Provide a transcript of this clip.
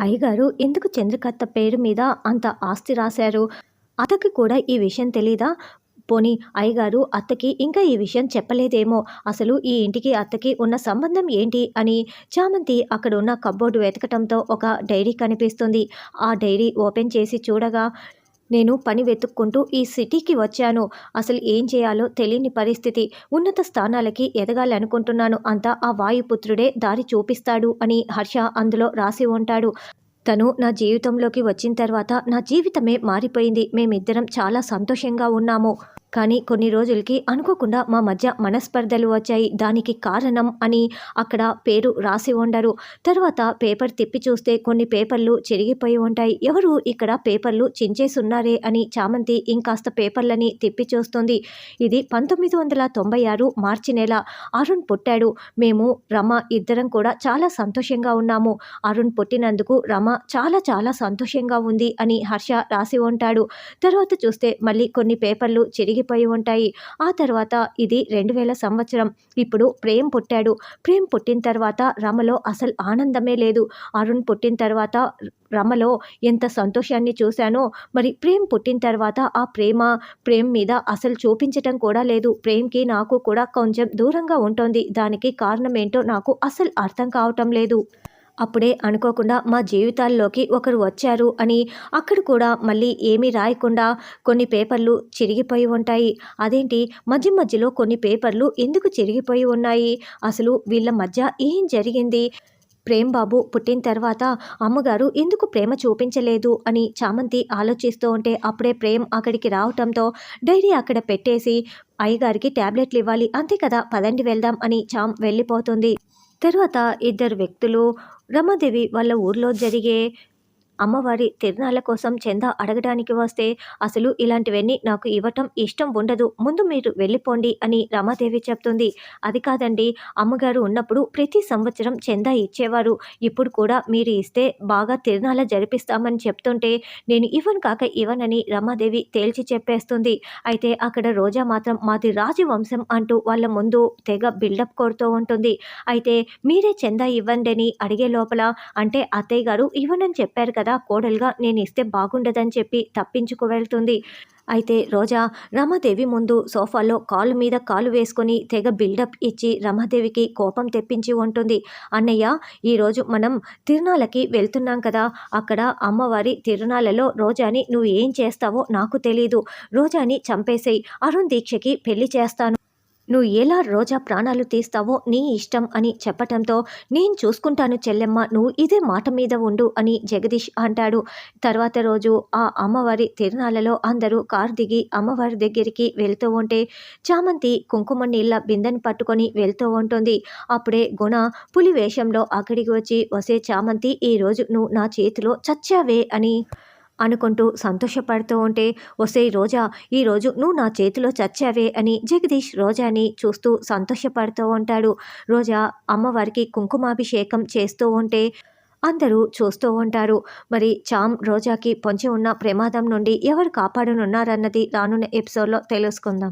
అయ్యగారు ఎందుకు చంద్రకత్త పేరు మీద అంత ఆస్తి రాశారు? అతకి కూడా ఈ విషయం తెలీదా? పోనీ అయ్యగారు అత్తకి ఇంకా ఈ విషయం చెప్పలేదేమో? అసలు ఈ ఇంటికి అత్తకి ఉన్న సంబంధం ఏంటి? అని చామంతి అక్కడ ఉన్న కబ్బోర్డు వెతకటంతో ఒక డైరీ కనిపిస్తుంది. ఆ డైరీ ఓపెన్ చేసి చూడగా నేను పని వెతుక్కుంటూ ఈ సిటీకి వచ్చాను. అసలు ఏం చేయాలో తెలియని పరిస్థితి. ఉన్నత స్థానాలకి ఎదగాలనుకుంటున్నాను అంతా ఆ వాయుపుత్రుడే దారి చూపిస్తాడు అని హర్ష అందులో రాసి ఉంటాడు. తను నా జీవితంలోకి వచ్చిన తర్వాత నా జీవితమే మారిపోయింది. మేమిద్దరం చాలా సంతోషంగా ఉన్నాము. కానీ కొన్ని రోజులకి అనుకోకుండా మా మధ్య మనస్పర్ధలు వచ్చాయి. దానికి కారణం అని అక్కడ పేరు రాసి ఉండరు. తర్వాత పేపర్ తిప్పి చూస్తే కొన్ని పేపర్లు చెరిగిపోయి ఉంటాయి. ఎవరు ఇక్కడ పేపర్లు చించేసున్నారే అని చామంతి ఇంకాస్త పేపర్లని తిప్పి చూస్తుంది. ఇది పంతొమ్మిది వందల తొంభై ఆరు మార్చి నెల. అరుణ్ పుట్టాడు. మేము రమ ఇద్దరం కూడా చాలా సంతోషంగా ఉన్నాము. అరుణ్ పుట్టినందుకు రమ చాలా చాలా సంతోషంగా ఉంది అని హర్ష రాసి ఉంటాడు. తర్వాత చూస్తే మళ్ళీ కొన్ని పేపర్లు చెరిగి ఆగిపోయి ఉంటాయి. ఆ తర్వాత ఇది రెండు వేల సంవత్సరం. ఇప్పుడు ప్రేమ్ పుట్టాడు. ప్రేమ్ పుట్టిన తర్వాత రమలో అసలు ఆనందమే లేదు. అరుణ్ పుట్టిన తర్వాత రమలో ఎంత సంతోషాన్ని చూశానో. మరి ప్రేమ్ పుట్టిన తర్వాత ఆ ప్రేమ ప్రేమ్ మీద అసలు చూపించటం కూడా లేదు. ప్రేమ్కి నాకు కూడా కొంచెం దూరంగా ఉంటుంది. దానికి కారణం ఏంటో నాకు అసలు అర్థం కావటం లేదు. అప్పుడే అనుకోకుండా మా జీవితాల్లోకి ఒకరు వచ్చారు అని అక్కడ కూడా మళ్ళీ ఏమీ రాయకుండా కొన్ని పేపర్లు చిరిగిపోయి ఉంటాయి. అదేంటి? మధ్య మధ్యలో కొన్ని పేపర్లు ఎందుకు చిరిగిపోయి ఉన్నాయి? అసలు వీళ్ళ మధ్య ఏం జరిగింది? ప్రేమ్ బాబు పుట్టిన తర్వాత అమ్మగారు ఎందుకు ప్రేమ చూపించలేదు అని చామంతి ఆలోచిస్తూ ఉంటే అప్పుడే ప్రేమ్ అక్కడికి రావటంతో డైరీ అక్కడ పెట్టేసి అయ్యగారికి ట్యాబ్లెట్లు ఇవ్వాలి అంతే కదా పదండి వెళ్దాం అని చామ్ వెళ్ళిపోతుంది. తర్వాత ఇద్దరు వ్యక్తులు రమాదేవి వాళ్ళ ఊర్లో జరిగే అమ్మవారి తిరునాళ్ళ కోసం చందా అడగడానికి వస్తే అసలు ఇలాంటివన్నీ నాకు ఇవ్వటం ఇష్టం ఉండదు. ముందు మీరు వెళ్ళిపోండి అని రమాదేవి చెప్తుంది. అది కాదండి అమ్మగారు ఉన్నప్పుడు ప్రతి సంవత్సరం చందా ఇచ్చేవారు. ఇప్పుడు కూడా మీరు ఇస్తే బాగా తిరునాళ్ళ జరిపిస్తామని చెప్తుంటే నేను ఇవ్వను కాక ఇవ్వనని రమాదేవి తేల్చి చెప్పేస్తుంది. అయితే అక్కడ రోజా మాత్రం మాది రాజవంశం అంటూ వాళ్ళ ముందు తెగ బిల్డప్ కొడుతూ ఉంటుంది. అయితే మీరే చందా ఇవ్వండి అని అడిగే లోపల అంటే అత్తయ్య గారు ఇవ్వనని చెప్పారు కదా కదా కోడలుగా నేను ఇస్తే బాగుండదని చెప్పి తప్పించుకు వెళ్తుంది అయితే రోజా రమాదేవి ముందు సోఫాలో కాలు మీద కాలు వేసుకొని తెగ బిల్డప్ ఇచ్చి రమాదేవికి కోపం తెప్పించి ఉంటుంది. అన్నయ్య ఈరోజు మనం తిరునాళ్ళకి వెళ్తున్నాం కదా అక్కడ అమ్మవారి తిరునాళ్ళలో రోజాని నువ్వు ఏం చేస్తావో నాకు తెలీదు. రోజాని చంపేసేయి అరుణ్ దీక్షకి పెళ్ళి చేస్తాను. నువ్వు ఎలా రోజా ప్రాణాలు తీస్తావో నీ ఇష్టం అని చెప్పటంతో నేను చూసుకుంటాను చెల్లెమ్మ నువ్వు ఇదే మాట మీద ఉండు అని జగదీష్ అంటాడు. తర్వాత రోజు ఆ అమ్మవారి తిరునాళ్ళలో అందరూ కారు దిగి అమ్మవారి దగ్గరికి వెళ్తూ ఉంటే చామంతి కుంకుమ నీళ్ళ బిందెని పట్టుకొని వెళ్తూ ఉంటుంది. అప్పుడే గుణ పులి వేషంలో అక్కడికి వచ్చి వసే చామంతి ఈరోజు నువ్వు నా చేతిలో చచ్చావే అని అనుకుంటూ సంతోషపడుతూ ఉంటే వసే రోజా ఈరోజు నువ్వు నా చేతిలో చచ్చావే అని జగదీష్ రోజాని చూస్తూ సంతోషపడుతూ ఉంటాడు. రోజా అమ్మవారికి కుంకుమాభిషేకం చేస్తూ ఉంటే అందరూ చూస్తూ ఉంటారు. మరి చామ్ రోజాకి పొంచి ఉన్న ప్రమాదం నుండి ఎవరు కాపాడనున్నారన్నది రానున్న ఎపిసోడ్లో తెలుసుకుందాం.